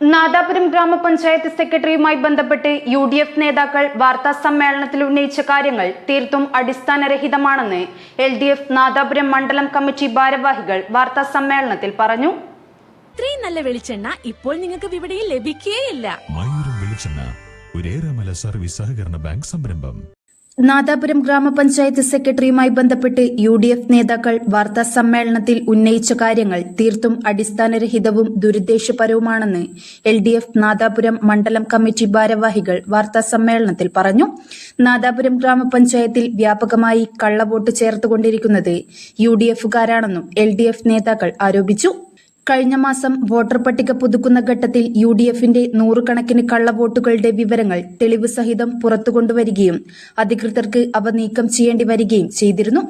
നാദാപുരം ഗ്രാമപഞ്ചായത്ത് സെക്രട്ടറിയുമായി ബന്ധപ്പെട്ട് U D F നേതാക്കൾ വാർത്താ സമ്മേളനത്തിൽ ഉന്നയിച്ച കാര്യങ്ങൾ തീർത്തും അടിസ്ഥാനരഹിതമാണെന്ന് എൽ ഡി എഫ് നാദാപുരം മണ്ഡലം കമ്മിറ്റി ഭാരവാഹികൾ വാർത്താ സമ്മേളനത്തിൽ പറഞ്ഞു. ഇത്രയും നല്ല വെളിച്ചെണ്ണ ഇപ്പോൾ നിങ്ങൾക്ക് വിപണിയിൽ ലഭിക്കുകയില്ല സർവീസ് സഹകരണ ബാങ്ക് സംരംഭം. നാദാപുരം ഗ്രാമപഞ്ചായത്ത് സെക്രട്ടറിയുമായി ബന്ധപ്പെട്ട് യു ഡി എഫ് നേതാക്കൾ വാർത്താ സമ്മേളനത്തിൽ ഉന്നയിച്ച കാര്യങ്ങൾ തീർത്തും അടിസ്ഥാനരഹിതവും ദുരുദ്ദേശപരവുമാണെന്ന് എൽ ഡി എഫ് നാദാപുരം മണ്ഡലം കമ്മിറ്റി ഭാരവാഹികൾ വാർത്താ സമ്മേളനത്തിൽ പറഞ്ഞു. നാദാപുരം ഗ്രാമപഞ്ചായത്തിൽ വ്യാപകമായി കള്ളവോട്ട് ചേർത്തുകൊണ്ടിരിക്കുന്നത് യു ഡി എഫുകാരാണെന്നും എൽ ഡി എഫ് നേതാക്കൾ ആരോപിച്ചു. കഴിഞ്ഞ മാസം വോട്ടർ പട്ടിക പുതുക്കുന്ന ഘട്ടത്തിൽ യു ഡി എഫിന്റെ നൂറുകണക്കിന് കള്ളവോട്ടുകളുടെ വിവരങ്ങൾ തെളിവ് സഹിതം പുറത്തുകൊണ്ടുവരികയും അധികൃതർക്ക് അവ നീക്കം ചെയ്യേണ്ടി വരികയും ചെയ്തിരുന്നു.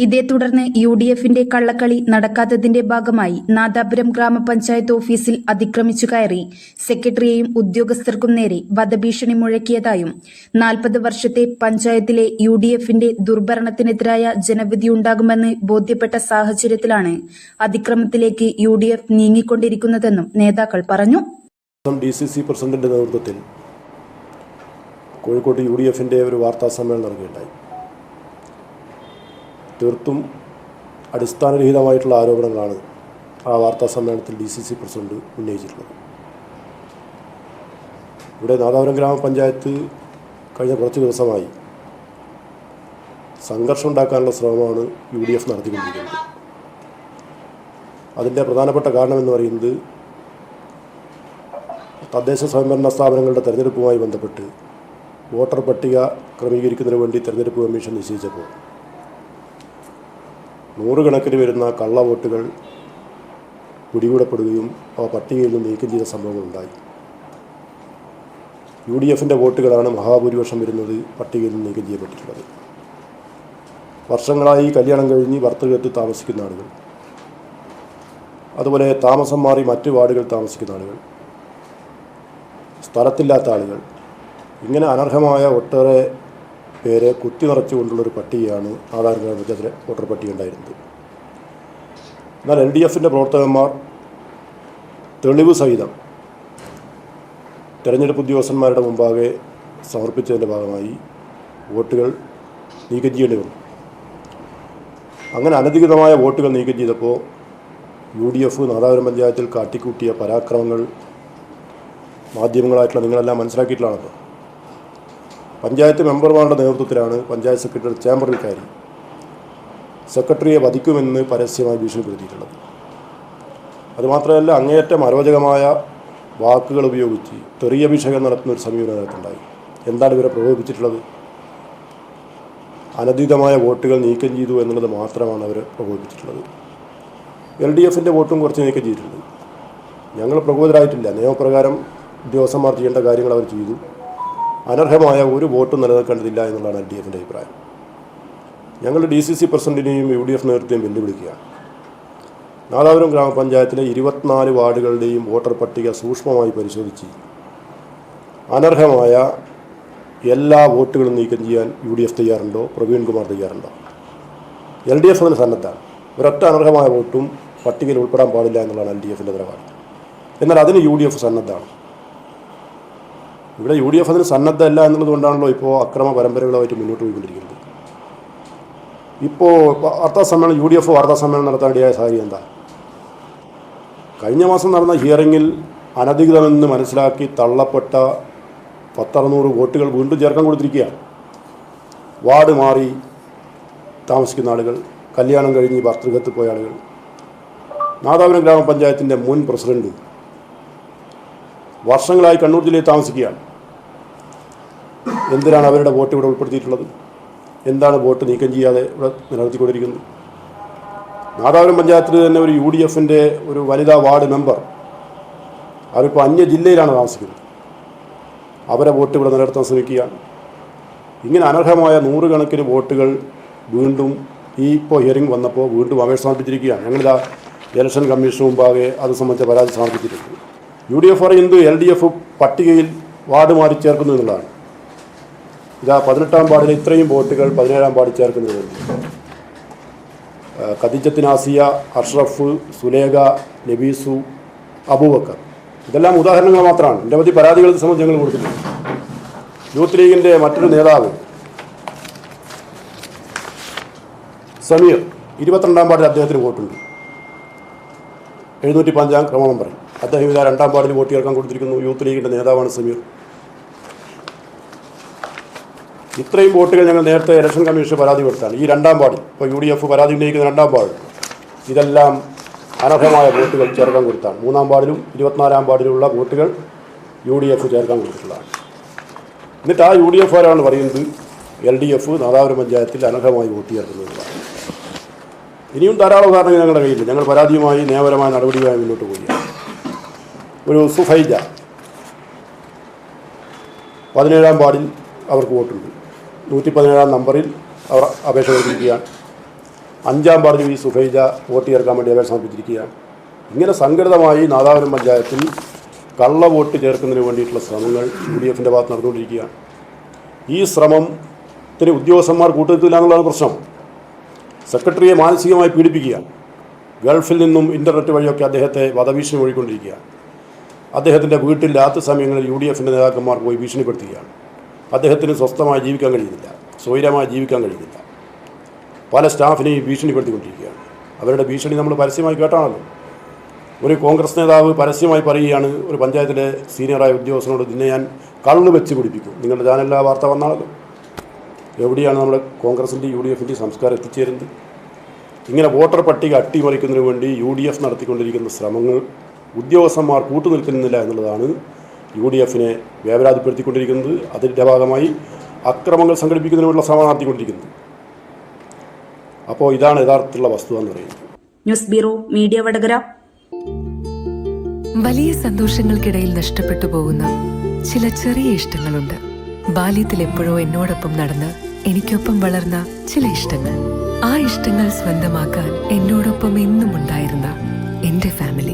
ഇതേ തുടർന്ന് യു ഡി എഫിന്റെ കള്ളക്കളി നടക്കാത്തതിന്റെ ഭാഗമായി നാദാപുരം ഗ്രാമപഞ്ചായത്ത് ഓഫീസിൽ അതിക്രമിച്ചു കയറി. സെക്രട്ടറിയെയും ഉദ്യോഗസ്ഥർക്കും നേരെ വധഭീഷണി മുഴക്കിയതായും നാൽപ്പത് വർഷത്തെ പഞ്ചായത്തിലെ യു ഡി എഫിന്റെ ദുർഭരണത്തിനെതിരായ ജനവിധിയുണ്ടാകുമെന്ന് ബോധ്യപ്പെട്ട സാഹചര്യത്തിലാണ് അതിക്രമത്തിലേക്ക് യു ഡി എഫ് നീങ്ങിക്കൊണ്ടിരിക്കുന്നതെന്നും നേതാക്കൾ പറഞ്ഞു. പ്രസിഡന്റിന്റെ കോഴിക്കോട്ട് യു ഡി എഫിന്റെ ഒരു വാർത്താ സമ്മേളനം നടക്കുകയുണ്ടായി. തീർത്തും അടിസ്ഥാനരഹിതമായിട്ടുള്ള ആരോപണങ്ങളാണ് ആ വാർത്താ സമ്മേളനത്തിൽ ഡി സി സി പ്രസിഡന്റ് ഉന്നയിച്ചിട്ടുള്ളത്. ഇവിടെ നാദാപുരം ഗ്രാമപഞ്ചായത്ത് കഴിഞ്ഞ കുറച്ച് ദിവസമായി സംഘർഷം ഉണ്ടാക്കാനുള്ള ശ്രമമാണ് യു ഡി എഫ് നടത്തിക്കൊണ്ടിരിക്കുന്നത്. അതിന്റെ പ്രധാനപ്പെട്ട കാരണമെന്ന് പറയുന്നത് തദ്ദേശ സ്വയംഭരണ സ്ഥാപനങ്ങളുടെ തെരഞ്ഞെടുപ്പുമായി ബന്ധപ്പെട്ട് വോട്ടർ പട്ടിക ക്രമീകരിക്കുന്നതിന് വേണ്ടി തെരഞ്ഞെടുപ്പ് കമ്മീഷൻ നിശ്ചയിച്ചപ്പോൾ നൂറുകണക്കിന് വരുന്ന കള്ള വോട്ടുകൾ പിടികൂടപ്പെടുകയും ആ പട്ടികയിൽ നിന്ന് നീക്കം ചെയ്ത സംഭവങ്ങളുണ്ടായി. യു ഡി എഫിന്റെ വോട്ടുകളാണ് മഹാഭൂരിപക്ഷം വരുന്നത് പട്ടികയിൽ നിന്ന് നീക്കം ചെയ്യപ്പെട്ടിട്ടുള്ളത്. വർഷങ്ങളായി കല്യാണം കഴിഞ്ഞ് ഭർത്തൃകത്ത് താമസിക്കുന്ന ആളുകൾ. അതുപോലെ താമസം മാറി മറ്റു വാർഡുകൾ താമസിക്കുന്ന ആളുകൾ. സ്ഥലത്തില്ലാത്ത ആളുകൾ. ഇങ്ങനെ അനർഹമായ ഒട്ടേറെ പേരെ കുത്തി നിറച്ചുകൊണ്ടുള്ളൊരു പട്ടികയാണ് ആധാർ ഗ്രാമപഞ്ചായത്തിലെ വോട്ടർ പട്ടിക ഉണ്ടായിരുന്നത്. എന്നാൽ എൽ ഡി എഫിന്റെ പ്രവർത്തകന്മാർ തെളിവ് സഹിതം തെരഞ്ഞെടുപ്പ് ഉദ്യോഗസ്ഥന്മാരുടെ മുമ്പാകെ സമർപ്പിച്ചതിന്റെ ഭാഗമായി വോട്ടുകൾ നീക്കം ചെയ്യേണ്ടി വന്നു. അങ്ങനെ അനധികൃതമായ വോട്ടുകൾ നീക്കം ചെയ്തപ്പോൾ യു ഡി എഫ് നാദാപുരം പഞ്ചായത്തിൽ കാട്ടിക്കൂട്ടിയ പരാക്രമങ്ങൾ മാധ്യമങ്ങളായിട്ടുള്ള നിങ്ങളെല്ലാം മനസ്സിലാക്കിയിട്ടുള്ളതാണല്ലോ. പഞ്ചായത്ത് മെമ്പർമാരുടെ നേതൃത്വത്തിലാണ് പഞ്ചായത്ത് സെക്രട്ടറി ചേംബറിൽ കയറി. സെക്രട്ടറിയെ വധിക്കുമെന്ന് പരസ്യമായി ഭീഷണിപ്പെടുത്തിയിട്ടുള്ളത്. അതുമാത്രമല്ല അങ്ങേയറ്റം അരോചകമായ വാക്കുകൾ ഉപയോഗിച്ച് തെറിയ തെറിയഭിഷേകം നടത്തുന്ന ഒരു സമീപനം അതിനകത്തുണ്ടായി. എന്താണ് ഇവരെ പ്രകോപിപ്പിച്ചിട്ടുള്ളത്? അനധിതമായ വോട്ടുകൾ നീക്കം ചെയ്തു എന്നുള്ളത് മാത്രമാണ് അവർ പ്രകോപിപ്പിച്ചിട്ടുള്ളത്. എൽ ഡി എഫിന്റെ വോട്ടും കുറച്ച് നീക്കം ചെയ്തിട്ടുണ്ട്. ഞങ്ങൾ പ്രകോപിതരായിട്ടില്ല. നിയമപ്രകാരം ഉദ്യോഗസ്ഥന്മാർ ചെയ്യേണ്ട കാര്യങ്ങൾ അവർ ചെയ്തു. അനർഹമായ ഒരു വോട്ടും നിലനിൽക്കേണ്ടതില്ല എന്നുള്ളതാണ് എൽ ഡി എഫിന്റെ അഭിപ്രായം. ഞങ്ങൾ ഡി സി സി പ്രസിഡന്റിനെയും യു ഡി എഫ് നേതൃത്വം വെല്ലുവിളിക്കുകയാണ് നാദാപുരം ഗ്രാമപഞ്ചായത്തിലെ ഇരുപത്തിനാല് വാർഡുകളുടെയും വോട്ടർ പട്ടിക സൂക്ഷ്മമായി പരിശോധിച്ച് അനർഹമായ എല്ലാ വോട്ടുകളും നീക്കം ചെയ്യാൻ യു ഡി എഫ് തയ്യാറുണ്ടോ? പ്രവീൺ കുമാർ തയ്യാറുണ്ടോ? എൽ ഡി എഫ് അതിന് സന്നദ്ധമാണ് ഒരൊറ്റ അനർഹമായ വോട്ടും പട്ടികയിൽ ഉൾപ്പെടാൻ പാടില്ല എന്നുള്ളതാണ് എൽ ഡി എഫിന്റെ നിലപാട്. എന്നാൽ അതിന് യു ഡി എഫ് സന്നദ്ധമാണ്. ഇവിടെ യു ഡി എഫ് അതിന് സന്നദ്ധമല്ല എന്നുള്ളത് കൊണ്ടാണല്ലോ ഇപ്പോൾ അക്രമ പരമ്പരകളുമായിട്ട് മുന്നോട്ട് പോയിക്കൊണ്ടിരിക്കുന്നത്. ഇപ്പോൾ വാർത്താ സമ്മേളനം യു ഡി എഫ് വാർത്താ സമ്മേളനം നടത്താനിടയായ സാഹചര്യം എന്താ? കഴിഞ്ഞ മാസം നടന്ന ഹിയറിങ്ങിൽ അനധികൃതമെന്ന് മനസ്സിലാക്കി തള്ളപ്പെട്ട പത്തറുന്നൂറ് വോട്ടുകൾ വീണ്ടും ചേർക്കാൻ കൊടുത്തിരിക്കുകയാണ്. വാർഡ് മാറി താമസിക്കുന്ന ആളുകൾ കല്യാണം കഴിഞ്ഞ് ഭർത്തൃകത്ത് പോയ ആളുകൾ. നാദാപുരം ഗ്രാമപഞ്ചായത്തിന്റെ മുൻ പ്രസിഡന്റ് വർഷങ്ങളായി കണ്ണൂർ ജില്ലയിൽ താമസിക്കുകയാണ്. എന്തിനാണ് അവരുടെ വോട്ട് ഇവിടെ ഉൾപ്പെടുത്തിയിട്ടുള്ളത്? എന്താണ് വോട്ട് നീക്കം ചെയ്യാതെ ഇവിടെ നിലനിർത്തിക്കൊണ്ടിരിക്കുന്നത്? നാദാപുരം പഞ്ചായത്തിൽ തന്നെ ഒരു യു ഡി എഫിന്റെ ഒരു വനിതാ വാർഡ് മെമ്പർ അവരിപ്പോൾ അന്യ ജില്ലയിലാണ് താമസിക്കുന്നത്. അവരെ വോട്ട് ഇവിടെ നിലനിർത്താൻ ശ്രമിക്കുകയാണ്. ഇങ്ങനെ അനർഹമായ നൂറുകണക്കിന് വോട്ടുകൾ വീണ്ടും ഈ ഇപ്പോൾ ഹിയറിംഗ് വന്നപ്പോൾ വീണ്ടും അപേക്ഷ സമർപ്പിച്ചിരിക്കുകയാണ്. ഞങ്ങളിതാ ഇലക്ഷൻ കമ്മീഷന് മുമ്പാകെ അത് സംബന്ധിച്ച പരാതി സമർപ്പിച്ചിട്ടുണ്ട്. യു ഡി എഫ് പറയുന്നത് എൽ ഡി എഫ് പട്ടികയിൽ വാർഡ് മാറി ചേർക്കുന്നു എന്നുള്ളതാണ്. ഇതാ പതിനെട്ടാം വാർഡിൽ ഇത്രയും വോട്ടുകൾ പതിനേഴാം വാർഡിൽ ചേർക്കുന്നത്. വേണ്ടി ആസിയ നാസിയ അഷ്റഫ് സുലേഖ നബീസു അബൂബക്കർ. ഇതെല്ലാം ഉദാഹരണങ്ങൾ മാത്രമാണ്. നിരവധി പരാതികൾ സംബന്ധിച്ച് ഞങ്ങൾ കൊടുത്തിട്ടുണ്ട്. യൂത്ത് ലീഗിന്റെ മറ്റൊരു നേതാവ് സമീർ ഇരുപത്തിരണ്ടാം വാർഡിൽ അദ്ദേഹത്തിന് വോട്ടുണ്ട്. എഴുന്നൂറ്റി പഞ്ചാം ക്രമ നമ്പറിൽ അദ്ദേഹം ഇതാ രണ്ടാം വാർഡിൽ വോട്ട് ചേർക്കാൻ കൊടുത്തിരിക്കുന്നു. യൂത്ത് ലീഗിന്റെ നേതാവാണ് സമീർ. ഇത്രയും വോട്ടുകൾ ഞങ്ങൾ നേരത്തെ ഇലക്ഷൻ കമ്മീഷൻ പരാതി കൊടുത്താണ്. ഈ രണ്ടാം വാർഡിൽ ഇപ്പോൾ യു ഡി എഫ് പരാതി ഉന്നയിക്കുന്ന രണ്ടാം വാർഡ് ഇതെല്ലാം അനർഹമായ വോട്ടുകൾ ചേർക്കാൻ കൊടുത്താണ്. മൂന്നാം വാർഡിലും ഇരുപത്തിനാലാം വാർഡിലുള്ള വോട്ടുകൾ യു ഡി എഫ് ചേർക്കാൻ കൊടുത്തിട്ടുള്ളതാണ്. എന്നിട്ട് ആ യു ഡി എഫ് ആരാണ് പറയുന്നത്? എൽ ഡി എഫ് നാദാപുരം പഞ്ചായത്തിൽ അനർഹമായി വോട്ട് ചേർക്കുന്നതാണ് ഇനിയും ധാരാളം ഉദാഹരണങ്ങൾ ഞങ്ങളുടെ കയ്യിൽ ഞങ്ങൾ പരാതിയുമായി നിയമപരമായ നടപടിയുമായി മുന്നോട്ട് പോവുകയാണ്. ഒരു സുഫൈജ പതിനേഴാം വാർഡിൽ അവർക്ക് വോട്ടുണ്ട്. നൂറ്റി പതിനേഴാം നമ്പറിൽ അവർ അപേക്ഷ കൊടുത്തിരിക്കുകയാണ്. അഞ്ചാം വാർഡിൽ ഈ സുഫൈജ വോട്ട് ചേർക്കാൻ വേണ്ടി അപേക്ഷ സമർപ്പിച്ചിരിക്കുകയാണ്. ഇങ്ങനെ സംഘടിതമായി നാദാപുരം പഞ്ചായത്തിൽ കള്ള വോട്ട് ചേർക്കുന്നതിന് വേണ്ടിയിട്ടുള്ള ശ്രമങ്ങൾ യു ഡി എഫിന്റെ ഭാഗത്ത് നടന്നുകൊണ്ടിരിക്കുകയാണ്. ഈ ശ്രമത്തിന് ഉദ്യോഗസ്ഥന്മാർ കൂട്ടുനിൽക്കില്ല എന്നുള്ളതാണ് പ്രശ്നം. സെക്രട്ടറിയെ മാനസികമായി പീഡിപ്പിക്കുക ഗൾഫിൽ നിന്നും ഇന്റർനെറ്റ് വഴിയൊക്കെ അദ്ദേഹത്തെ വധഭീഷണി ഒഴിക്കൊണ്ടിരിക്കുകയാണ് അദ്ദേഹത്തിന്റെ വീട്ടിൽ സമയങ്ങളിൽ യു ഡി എഫിന്റെ നേതാക്കന്മാർ പോയി ഭീഷണിപ്പെടുത്തുകയാണ്. അദ്ദേഹത്തിന് സ്വസ്ഥമായി ജീവിക്കാൻ കഴിയുന്നില്ല സ്വൈരമായി ജീവിക്കാൻ കഴിയുന്നില്ല. പല സ്റ്റാഫിനെയും ഭീഷണിപ്പെടുത്തിക്കൊണ്ടിരിക്കുകയാണ്. അവരുടെ ഭീഷണി നമ്മൾ പരസ്യമായി കേട്ടാണല്ലോ. ഒരു കോൺഗ്രസ് നേതാവ് പരസ്യമായി പറയുകയാണ് ഒരു പഞ്ചായത്തിലെ സീനിയറായ ഉദ്യോഗസ്ഥനോട് നിന്നെ ഞാൻ കള്ളു വെച്ച് പിടിപ്പിക്കും. നിങ്ങളുടെ ചാനലിലെ വാർത്ത വന്നാണല്ലോ. എവിടെയാണ് നമ്മുടെ കോൺഗ്രസിന്റെ യു ഡി എഫിന്റെ സംസ്കാരം എത്തിച്ചേരുന്നത്? ഇങ്ങനെ വോട്ടർ പട്ടിക അട്ടിമറിക്കുന്നതിന് വേണ്ടി യു ഡി എഫ് നടത്തിക്കൊണ്ടിരിക്കുന്ന ശ്രമങ്ങൾ ഉദ്യോഗസ്ഥന്മാർ കൂട്ടുനിൽക്കുന്നില്ല എന്നുള്ളതാണ് യു ഡി എഫിനെ വേവരാതിപ്പെടുത്തിക്കൊണ്ടിരിക്കുന്നത് അതിന്റെ ഭാഗമായി അക്രമങ്ങൾ സംഘടിപ്പിക്കുന്നതിനുള്ള ശ്രമം നടത്തിക്കൊണ്ടിരിക്കുന്നത്. അപ്പോൾ ഇതാണ് യഥാർത്ഥത്തിലുള്ള വസ്തുത എന്ന് പറയുന്നത്. News bureau media Vadakara. വലിയ സന്തോഷങ്ങൾക്കിടയിൽ നഷ്ടപ്പെട്ടു പോകുന്ന ചില ചെറിയ ഇഷ്ടങ്ങളുണ്ട്. ബാല്യത്തിൽ എപ്പോഴോ എന്നോടൊപ്പം നടന്ന് എനിക്കൊപ്പം വളർന്ന ചില ഇഷ്ടങ്ങൾ. ആ ഇഷ്ടങ്ങൾ സ്വന്തമാക്കാൻ എന്നോടൊപ്പം എന്നും ഉണ്ടായിരുന്ന എന്റെ ഫാമിലി.